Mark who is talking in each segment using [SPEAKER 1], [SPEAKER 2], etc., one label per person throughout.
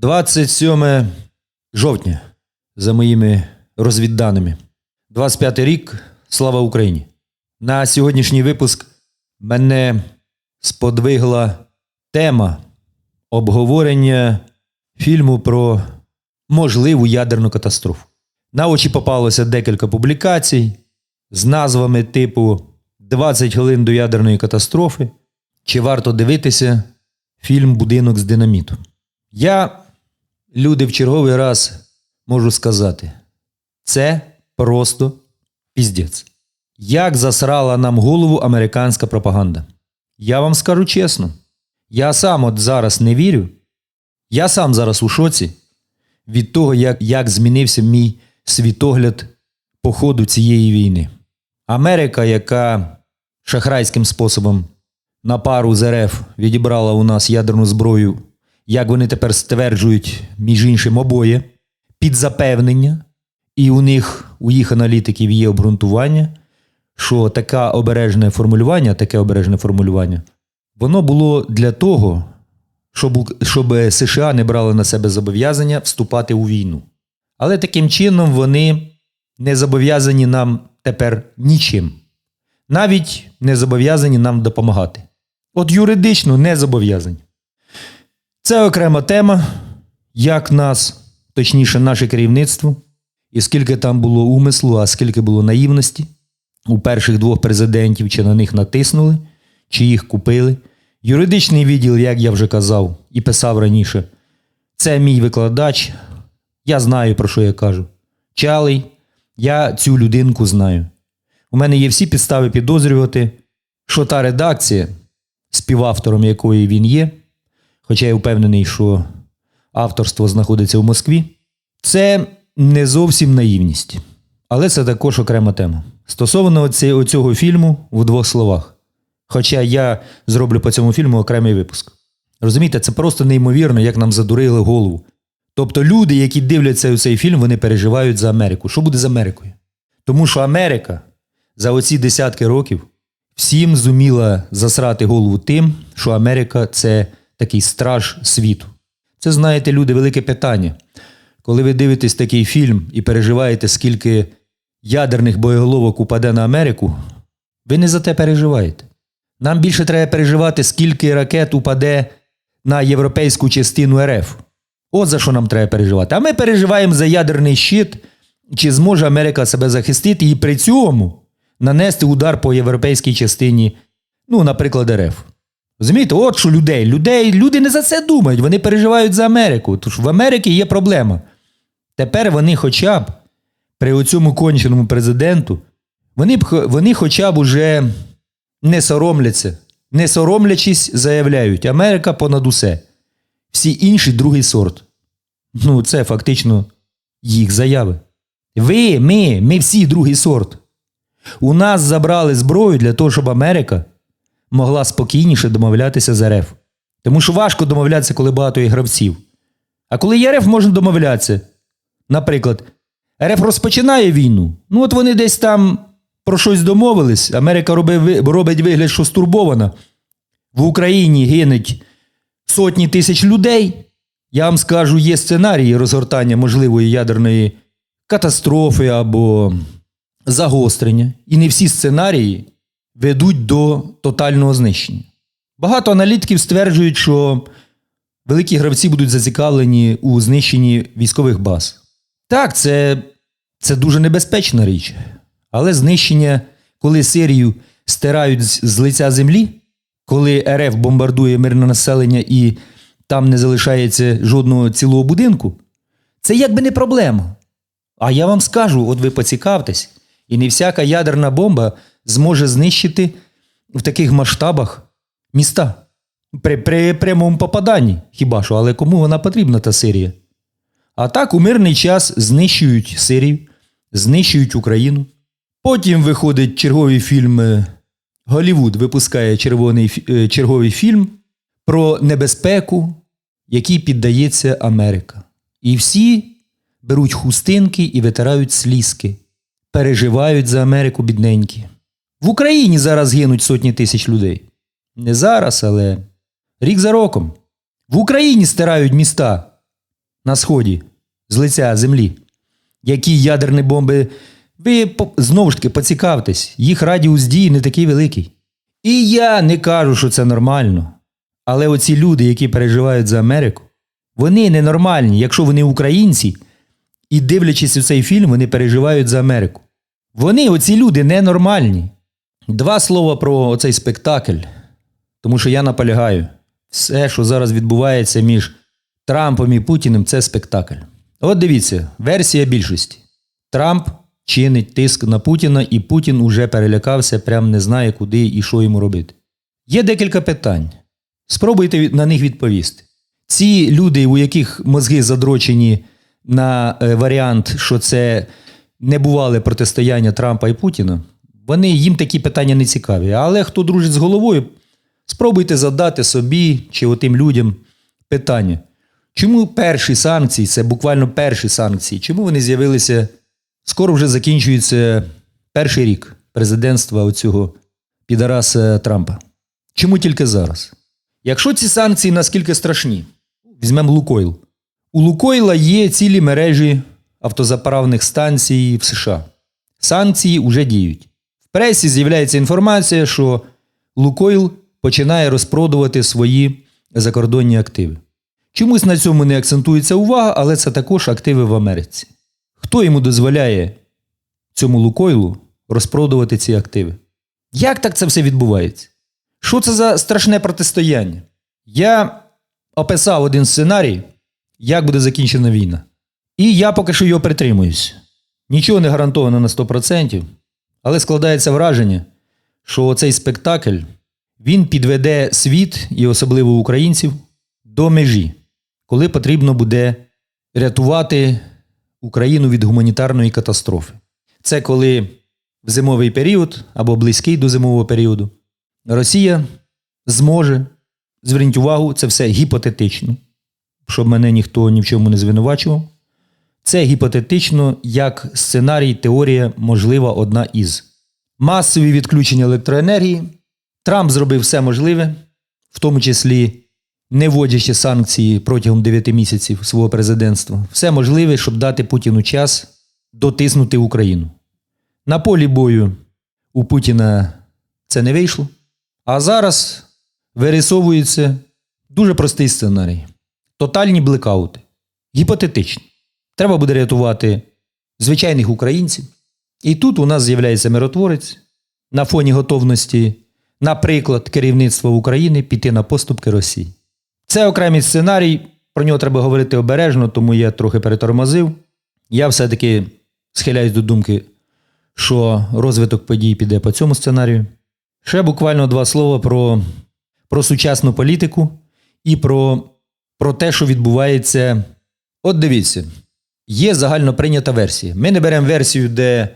[SPEAKER 1] 27 жовтня, за моїми розвідданими. 25 рік. Слава Україні. На сьогоднішній випуск мене сподвигла тема обговорення фільму про можливу ядерну катастрофу. На очі попалося декілька публікацій з назвами типу 20 хвилин до ядерної катастрофи. Чи варто дивитися фільм Будинок з динаміту? Я, люди, в черговий раз можу сказати, це просто піздець. Як засрала нам голову американська пропаганда? Я вам скажу чесно, я сам от зараз не вірю. Я сам зараз у шоці від того, як, як змінився мій світогляд по ходу цієї війни. Америка, яка шахрайським способом на пару з РФ відібрала у нас ядерну зброю, як вони тепер стверджують, між іншим обоє, під запевнення, і у них, у їх аналітиків є обґрунтування, що таке обережне формулювання, таке обережне формулювання, воно було для того, щоб, щоб США не брали на себе зобов'язання вступати у війну. Але таким чином вони не зобов'язані нам тепер нічим. Навіть не зобов'язані нам допомагати. От юридично не зобов'язані. Це окрема тема, як нас, точніше, наше керівництво, і скільки там було умислу, а скільки було наївності у перших двох президентів, чи на них натиснули, чи їх купили. Юридичний відділ, як я вже казав і писав раніше, це мій викладач. Я знаю, про що я кажу. Чалий, я цю людинку знаю. У мене є всі підстави підозрювати, що та редакція, співавтором якої він є, хоча я впевнений, що авторство знаходиться в Москві, це не зовсім наївність. Але це також окрема тема. Стосовно оцього фільму в двох словах. Хоча я зроблю по цьому фільму окремий випуск. Розумієте, це просто неймовірно, як нам задурили голову. Тобто люди, які дивляться цей фільм, вони переживають за Америку. Що буде з Америкою? Тому що Америка за оці десятки років всім зуміла засрати голову тим, що Америка це такий страж світу. Це, знаєте, люди, велике питання. Коли ви дивитесь такий фільм і переживаєте, скільки ядерних боєголовок упаде на Америку, ви не за те переживаєте. Нам більше треба переживати, скільки ракет упаде на європейську частину РФ. От за що нам треба переживати. А ми переживаємо за ядерний щит, чи зможе Америка себе захистити і при цьому нанести удар по європейській частині, ну, наприклад, РФ. Розумієте, от що людей. людей. Люди не за це думають, вони переживають за Америку. Тож в Америці є проблема. Тепер вони хоча б при оцьому конченому президенту, вони, б, вони хоча б уже не соромляться, не соромлячись, заявляють: Америка понад усе. Всі інші другий сорт. Ну, це фактично їх заяви. Ви, ми, ми всі другий сорт. У нас забрали зброю для того, щоб Америка могла спокійніше домовлятися з РФ. Тому що важко домовлятися, коли багато є гравців. А коли є РФ, можна домовлятися. Наприклад, РФ розпочинає війну. Ну, от вони десь там про щось домовились. Америка робить, вигляд, що стурбована. В Україні гинуть сотні тисяч людей. Я вам скажу, є сценарії розгортання можливої ядерної катастрофи або загострення. І не всі сценарії ведуть до тотального знищення. Багато аналітиків стверджують, що великі гравці будуть зацікавлені у знищенні військових баз. Так, це, це дуже небезпечна річ. Але знищення, коли Сирію стирають з, лиця землі, коли РФ бомбардує мирне населення і там не залишається жодного цілого будинку, це якби не проблема. А я вам скажу, от ви поцікавтесь, і не всяка ядерна бомба зможе знищити в таких масштабах міста. При, при прямому попаданні, хіба що, але кому вона потрібна, та Сирія? А так у мирний час знищують Сирію, знищують Україну. Потім виходить черговий фільм. Голівуд випускає червоний, е, черговий фільм про небезпеку, якій піддається Америка. І всі беруть хустинки і витирають слізки, переживають за Америку бідненькі. В Україні зараз гинуть сотні тисяч людей. Не зараз, але рік за роком. В Україні стирають міста на сході з лиця землі. Які ядерні бомби. Ви знову ж таки поцікавтесь, їх радіус дії не такий великий. І я не кажу, що це нормально. Але оці люди, які переживають за Америку, вони ненормальні, якщо вони українці, і дивлячись у цей фільм, вони переживають за Америку. Вони, оці люди, ненормальні. Два слова про цей спектакль, тому що я наполягаю, все, що зараз відбувається між Трампом і Путіним, це спектакль. От дивіться, версія більшості. Трамп чинить тиск на Путіна, і Путін уже перелякався, прям не знає, куди і що йому робити. Є декілька питань. Спробуйте на них відповісти. Ці люди, у яких мозги задрочені на е, варіант, що це не бувале протистояння Трампа і Путіна, вони їм такі питання не цікаві. Але хто дружить з головою, спробуйте задати собі чи отим людям питання. Чому перші санкції, це буквально перші санкції, чому вони з'явилися? Скоро вже закінчується перший рік президентства оцього підараса Трампа. Чому тільки зараз? Якщо ці санкції наскільки страшні, візьмемо Лукойл. У Лукойла є цілі мережі автозаправних станцій в США. Санкції вже діють. Пресі з'являється інформація, що Лукойл починає розпродувати свої закордонні активи. Чомусь на цьому не акцентується увага, але це також активи в Америці. Хто йому дозволяє цьому Лукойлу розпродувати ці активи? Як так це все відбувається? Що це за страшне протистояння? Я описав один сценарій, як буде закінчена війна. І я поки що його притримуюсь. Нічого не гарантовано на 100%, але складається враження, що цей спектакль він підведе світ і особливо українців до межі, коли потрібно буде рятувати Україну від гуманітарної катастрофи. Це коли в зимовий період або близький до зимового періоду Росія зможе, зверніть увагу, це все гіпотетично, щоб мене ніхто ні в чому не звинувачував. Це гіпотетично як сценарій, теорія, можлива одна із. Масові відключення електроенергії. Трамп зробив все можливе, в тому числі не вводячи санкції протягом 9 місяців свого президентства. Все можливе, щоб дати Путіну час дотиснути Україну. На полі бою у Путіна це не вийшло. А зараз вирисовується дуже простий сценарій: тотальні блекаути. Гіпотетичні. Треба буде рятувати звичайних українців. І тут у нас з'являється миротворець на фоні готовності, наприклад, керівництва України піти на поступки Росії. Це окремий сценарій, про нього треба говорити обережно, тому я трохи перетормозив. Я все-таки схиляюсь до думки, що розвиток подій піде по цьому сценарію. Ще буквально два слова про, про сучасну політику і про, про те, що відбувається. От дивіться, є загально прийнята версія. Ми не беремо версію, де,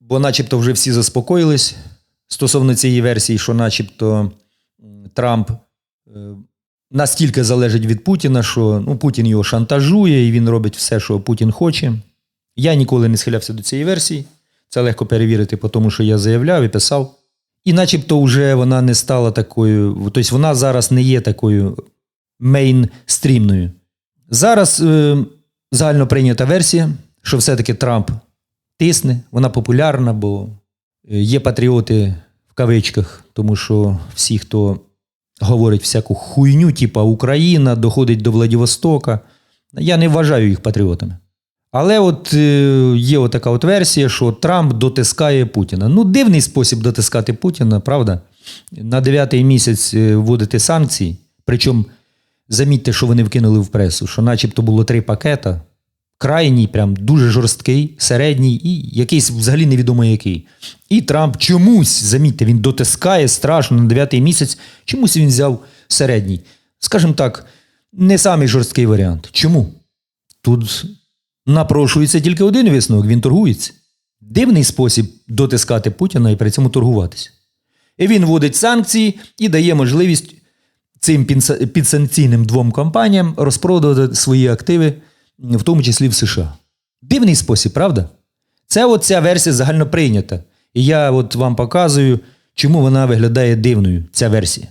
[SPEAKER 1] бо начебто вже всі заспокоїлись стосовно цієї версії, що начебто Трамп е, настільки залежить від Путіна, що ну, Путін його шантажує і він робить все, що Путін хоче. Я ніколи не схилявся до цієї версії. Це легко перевірити, тому що я заявляв і писав. І начебто вже вона не стала такою, тобто вона зараз не є такою мейнстрімною. Зараз е, загально прийнята версія, що все-таки Трамп тисне, вона популярна, бо е, є патріоти в кавичках, тому що всі, хто говорить всяку хуйню, типа Україна, доходить до Владивостока, я не вважаю їх патріотами. Але от е, є отака от версія, що Трамп дотискає Путіна. Ну, дивний спосіб дотискати Путіна, правда? На дев'ятий місяць е, вводити санкції. Причому замітьте, що вони вкинули в пресу, що начебто було три пакета. Крайній, прям дуже жорсткий, середній і якийсь взагалі невідомо який. І Трамп чомусь, замітьте, він дотискає страшно на дев'ятий місяць. Чомусь він взяв середній. Скажімо так, не самий жорсткий варіант. Чому? Тут напрошується тільки один висновок, він торгується. Дивний спосіб дотискати Путіна і при цьому торгуватися. І він вводить санкції і дає можливість цим підсанкційним двом компаніям розпродати свої активи, в тому числі в США. Дивний спосіб, правда? Це от ця версія загально прийнята. І я от вам показую, чому вона виглядає дивною, ця версія.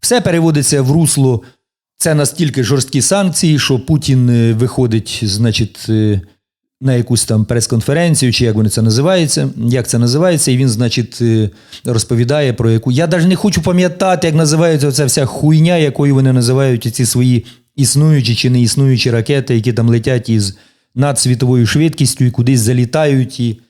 [SPEAKER 1] Все переводиться в русло Це настільки жорсткі санкції, що Путін е, виходить, значить, е, на якусь там прес-конференцію, чи як вони це називається, як це називається, і він, значить, е, розповідає про яку. Я навіть не хочу пам'ятати, як називається ця вся хуйня, якою вони називають ці свої існуючі чи не існуючі ракети, які там летять із надсвітовою швидкістю і кудись залітають. І...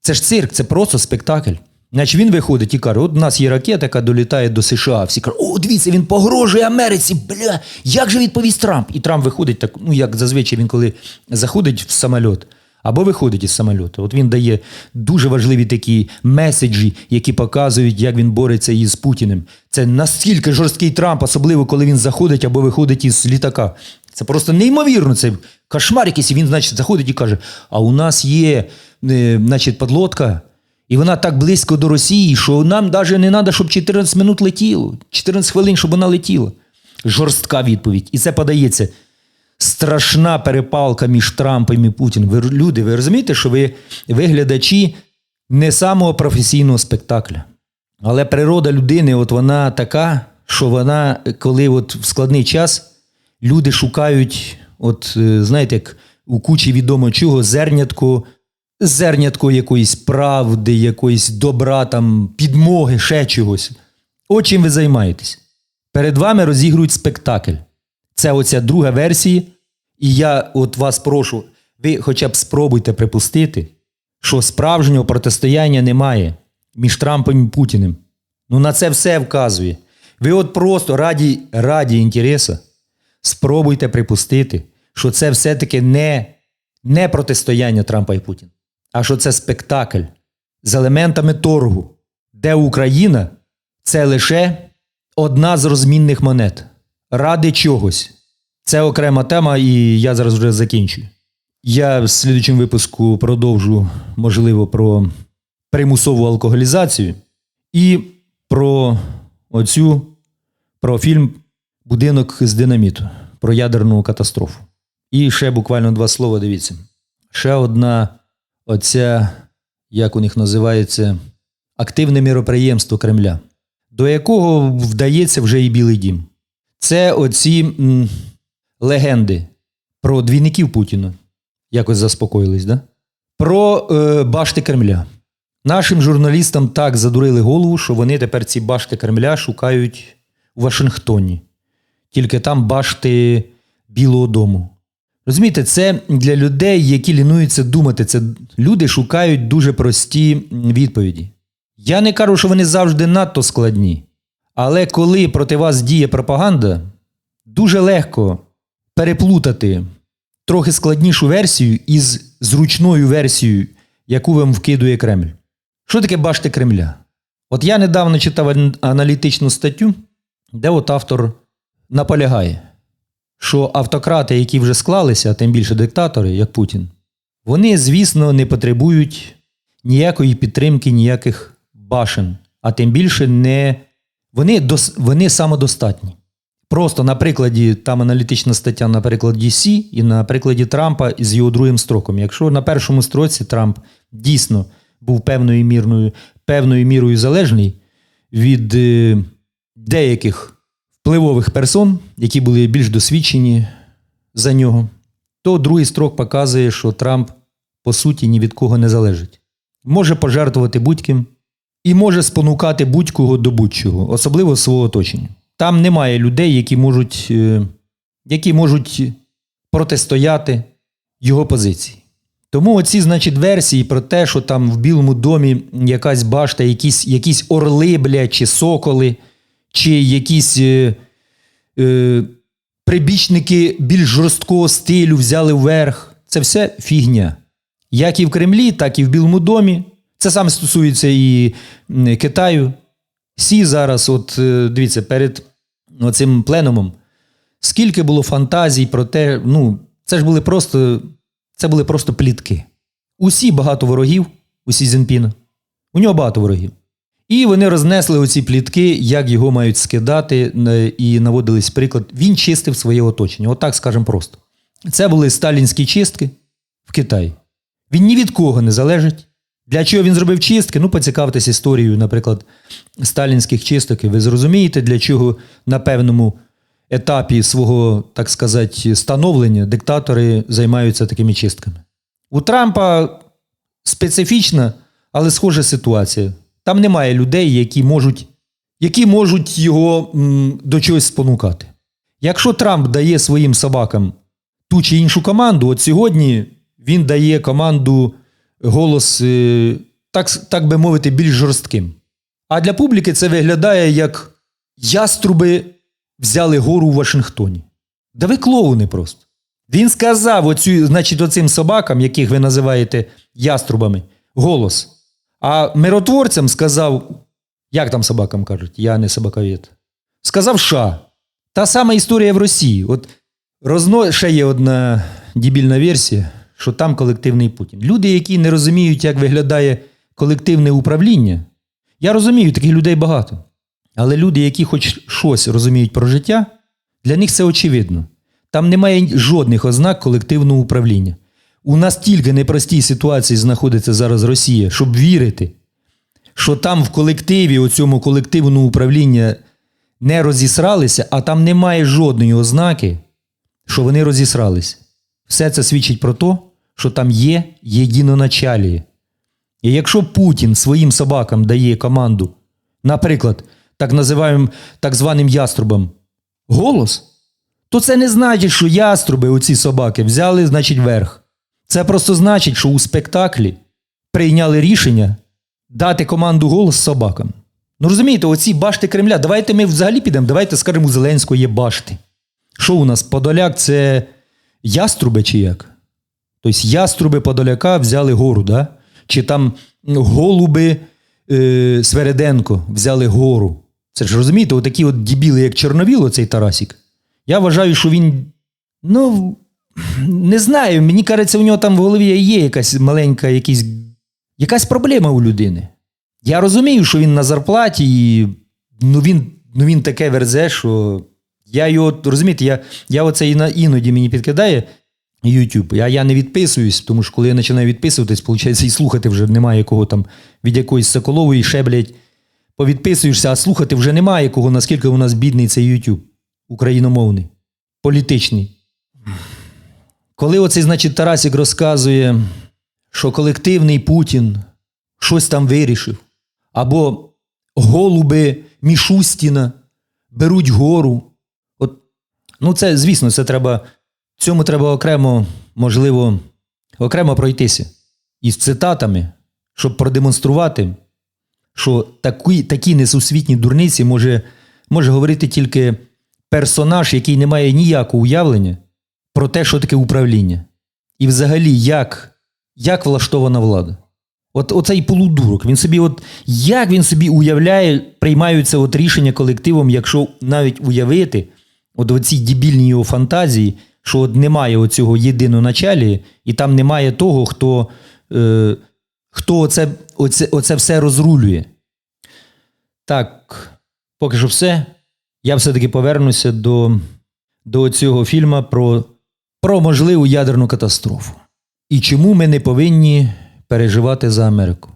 [SPEAKER 1] Це ж цирк, це просто спектакль. Значить, він виходить і каже: от у нас є ракета, яка долітає до США. Всі кажуть, о, дивіться, він погрожує Америці. Бля, як же відповість Трамп? І Трамп виходить так, ну як зазвичай він коли заходить в самоліт. Або виходить із самольоту. От він дає дуже важливі такі меседжі, які показують, як він бореться із Путіним. Це настільки жорсткий Трамп, особливо коли він заходить або виходить із літака. Це просто неймовірно. Це кошмар якийсь. Він, значить, заходить і каже: А у нас є, е, значить, подлодка, і вона так близько до Росії, що нам навіть не треба, щоб 14 минут летіло, 14 хвилин, щоб вона летіла. Жорстка відповідь. І це подається. Страшна перепалка між Трампом і Путіним. Ви люди, ви розумієте, що ви, ви глядачі не самого професійного спектакля. Але природа людини, от вона така, що вона, коли от в складний час люди шукають, от е, знаєте, як у кучі відомо чого, зернятко, зернятко якоїсь правди, якоїсь добра, там, підмоги, ще чогось. От чим ви займаєтесь. Перед вами розігрують спектакль. Це оця друга версія. І я от вас прошу, ви хоча б спробуйте припустити, що справжнього протистояння немає між Трампом і Путіним. Ну на це все вказує. Ви от просто раді, раді інтересу спробуйте припустити, що це все-таки не, не протистояння Трампа і Путіна, а що це спектакль з елементами торгу, де Україна це лише одна з розмінних монет. Ради чогось. Це окрема тема, і я зараз вже закінчую. Я в слідчому випуску продовжу, можливо, про примусову алкоголізацію і про оцю, про фільм Будинок з динаміту, про ядерну катастрофу. І ще буквально два слова, дивіться. Ще одна оця, як у них називається, активне міроприємство Кремля, до якого вдається вже і Білий Дім. Це оці м, легенди про двійників Путіна. Якось заспокоїлись, да? Про е, башти Кремля. Нашим журналістам так задурили голову, що вони тепер ці башти Кремля шукають у Вашингтоні. Тільки там башти Білого Дому. Розумієте, це для людей, які лінуються думати. Це люди шукають дуже прості відповіді. Я не кажу, що вони завжди надто складні. Але коли проти вас діє пропаганда, дуже легко переплутати трохи складнішу версію із зручною версією, яку вам вкидує Кремль. Що таке башти Кремля? От я недавно читав аналітичну статтю, де от автор наполягає, що автократи, які вже склалися, а тим більше диктатори, як Путін, вони, звісно, не потребують ніякої підтримки, ніяких башен, а тим більше не вони, дос, вони самодостатні. Просто на прикладі, там аналітична стаття на прикладі Сі і на прикладі Трампа з його другим строком. Якщо на першому строці Трамп дійсно був певною мірною, певною мірою залежний від е, деяких впливових персон, які були більш досвідчені за нього, то другий строк показує, що Трамп по суті ні від кого не залежить. Може пожертвувати будь-ким і може спонукати будь-кого до будь-чого, особливо свого оточення. Там немає людей, які можуть, е, які можуть протистояти його позиції. Тому оці, значить, версії про те, що там в Білому домі якась башта, якісь, якісь орли, блядь, чи соколи, чи якісь е, е, прибічники більш жорсткого стилю взяли вверх. Це все фігня. Як і в Кремлі, так і в Білому домі. Це саме стосується і Китаю. Сі зараз, от е, дивіться, перед цим пленумом, скільки було фантазій про те, ну, це ж були просто, це були просто плітки. Усі багато ворогів, усі Зінпіна. У нього багато ворогів. І вони рознесли оці плітки, як його мають скидати, і наводились приклад. Він чистив своє оточення. Отак, скажемо просто. Це були сталінські чистки в Китаї. Він ні від кого не залежить. Для чого він зробив чистки? Ну, поцікавтесь історією, наприклад, сталінських чисток, і ви зрозумієте, для чого на певному етапі свого, так сказати, становлення диктатори займаються такими чистками. У Трампа специфічна, але схожа ситуація. Там немає людей, які можуть, які можуть його м, до чогось спонукати. Якщо Трамп дає своїм собакам ту чи іншу команду, от сьогодні він дає команду голос, е, так, так би мовити, більш жорстким. А для публіки це виглядає як яструби взяли гору у Вашингтоні. Да ви клоуни просто. Він сказав оцю, значить, оцим собакам, яких ви називаєте яструбами, голос. А миротворцям сказав, як там собакам кажуть, я не собаковід. Сказав ша. Та сама історія в Росії. От розно... ще є одна дебільна версія, що там колективний Путін. Люди, які не розуміють, як виглядає колективне управління, я розумію, таких людей багато. Але люди, які хоч щось розуміють про життя, для них це очевидно. Там немає жодних ознак колективного управління. У настільки непростій ситуації знаходиться зараз Росія, щоб вірити, що там в колективі, у цьому колективному управління не розісралися, а там немає жодної ознаки, що вони розісралися. Все це свідчить про те, що там є єдиноначаліє. І якщо Путін своїм собакам дає команду, наприклад, так називаємо так званим яструбам, голос, то це не значить, що яструби, оці собаки, взяли, значить, верх. Це просто значить, що у спектаклі прийняли рішення дати команду голос собакам. Ну розумієте, оці башти Кремля, давайте ми взагалі підемо, давайте скажемо, у Зеленського є башти. Що у нас? Подоляк це яструби чи як? Тобто яструби Подоляка взяли гору, да? чи там голуби е, Свереденко взяли гору. Це ж розумієте, отакі от дібіли, як Чорновіл, оцей Тарасік. Я вважаю, що він. Ну, не знаю, мені кажеться, у нього там в голові є якась маленька, якісь, якась проблема у людини. Я розумію, що він на зарплаті, і ну він, ну він таке верзе, що я його, розумієте, я, я оце іноді мені підкидає YouTube. Я, я не відписуюсь, тому що коли я починаю відписуватись, виходить, і слухати вже немає кого там від якоїсь Соколової ще, блядь, повідписуєшся, а слухати вже немає кого, наскільки у нас бідний цей YouTube україномовний, політичний. Коли оцей, значить, Тарасик розказує, що колективний Путін щось там вирішив, або голуби Мішустіна беруть гору. От, ну, це, звісно, це треба, цьому треба окремо, можливо, окремо пройтися із цитатами, щоб продемонструвати, що такі, такі несусвітні дурниці може, може говорити тільки персонаж, який не має ніякого уявлення про те, що таке управління. І взагалі, як, як влаштована влада. От оцей полудурок, він собі, от як він собі уявляє, приймаються от рішення колективом, якщо навіть уявити, от оці дебільні його фантазії, що от немає оцього єдиноначалі, і там немає того, хто, е, хто оце, оце, оце все розрулює. Так, поки що все. Я все-таки повернуся до, до цього фільму про, про можливу ядерну катастрофу. І чому ми не повинні переживати за Америку,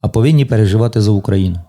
[SPEAKER 1] а повинні переживати за Україну.